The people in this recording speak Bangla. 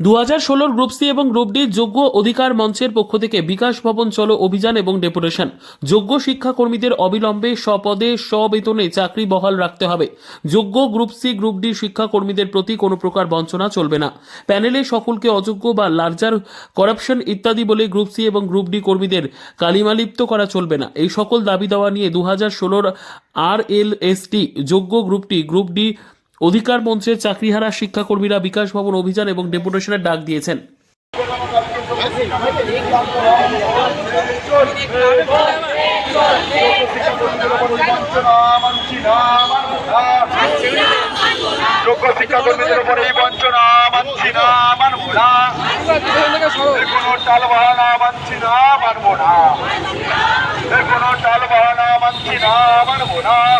দু হাজার ষোলোর গ্রুপ সি এবং গ্রুপ ডি যোগ্য অধিকার মঞ্চের পক্ষ থেকে বিকাশ ভবন চলো অভিযান এবং ডেপুটেশন। যোগ্য শিক্ষাকর্মীদের অবিলম্বে স্বপদে স্ববেতনে চাকরি বহাল রাখতে হবে। যোগ্য গ্রুপ সি, গ্রুপ ডি শিক্ষাকর্মীদের প্রতি কোনো প্রকার বঞ্চনা চলবে না। প্যানেলে সকলকে অযোগ্য বা লার্জার, করাপশন ইত্যাদি বলে গ্রুপ সি এবং গ্রুপ ডি কর্মীদের কালিমালিপ্ত করা চলবে না। এই সকল দাবি দেওয়া নিয়ে দু হাজার ষোলোর আর এল এস টি যোগ্য গ্রুপটি গ্রুপ ডি অধিকার মঞ্চের চাকরিহারা শিক্ষাকর্মীরা বিকাশ ভবন অভিযান এবং ডেপুটেশনের ডাক দিয়েছেন। কোনো টাল বাহানা মানছি না, মানব না।